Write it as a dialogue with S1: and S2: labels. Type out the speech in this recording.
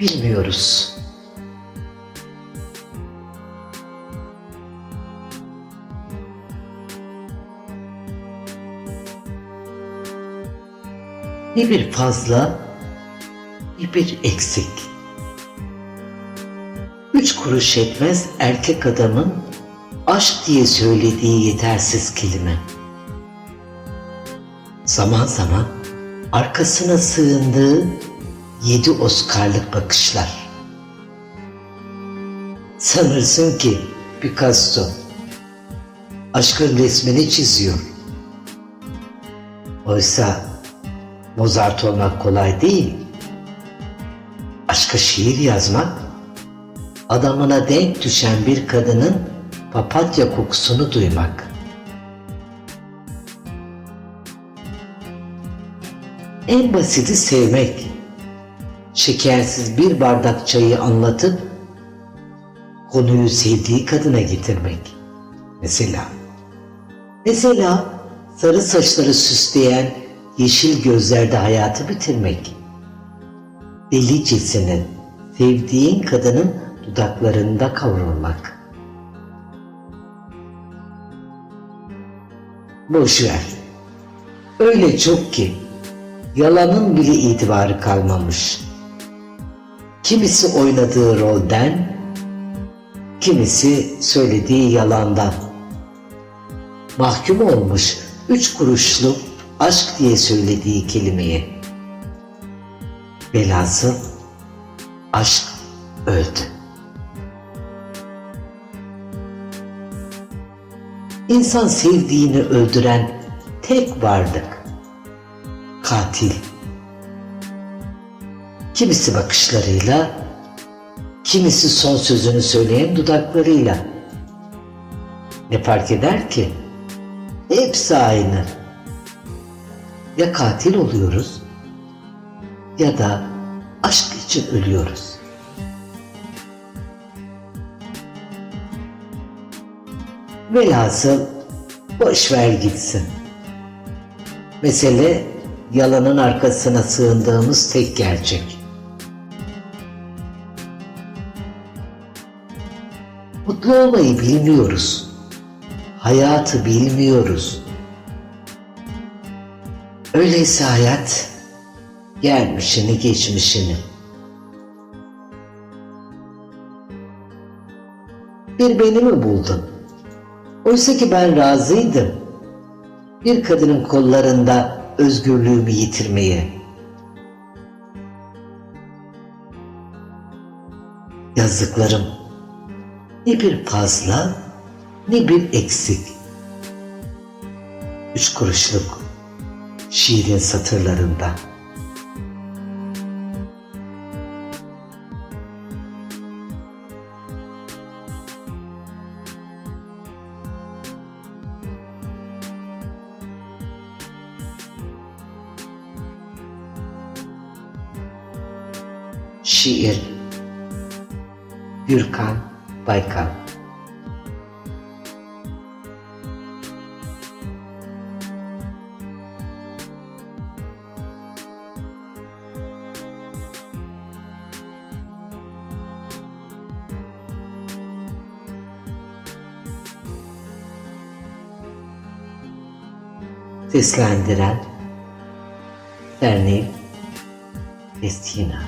S1: bilmiyoruz. Ne bir fazla, ne bir eksik. Üç kuruş etmez erkek adamın aşk diye söylediği yetersiz kelime. Zaman zaman arkasına sığındığı yedi Oscar'lık bakışlar. Sanırsın ki Picasso aşkın resmini çiziyor. Oysa Mozart olmak kolay değil. Aşka şiir yazmak, adamına denk düşen bir kadının papatya kokusunu duymak. En basiti sevmek. Şekersiz bir bardak çayı anlatıp konuyu sevdiği kadına getirmek. Mesela. Mesela sarı saçları süsleyen yeşil gözlerde hayatı bitirmek. Delicesine sevdiğin kadının dudaklarında kavrulmak. Boş ver. Öyle çok ki yalanın bile itibarı kalmamış. Kimisi oynadığı rolden, kimisi söylediği yalandan. Mahkum olmuş üç kuruşlu aşk diye söylediği kelimeye. Velhasıl aşk öldü. İnsan sevdiğini öldüren tek varlık. Katil. Kimisi bakışlarıyla, kimisi son sözünü söyleyen dudaklarıyla. Ne fark eder ki? Hepsi aynı. Ya katil oluyoruz ya da aşk için ölüyoruz. Velhasıl boş ver gitsin. Mesele yalanın arkasına sığındığımız tek gerçek. Mutlu olmayı bilmiyoruz. Hayatı bilmiyoruz. Öyleyse hayat gelmişini geçmişini. Bir beni mi buldun? Oysa ki ben razıydım. Bir kadının kollarında özgürlüğümü yitirmeye. Yazdıklarım ne bir fazla ne bir eksik. Üç kuruşluk şiirin satırlarında. Şiir Gürkan Baykan. Seslendiren Derneği Destina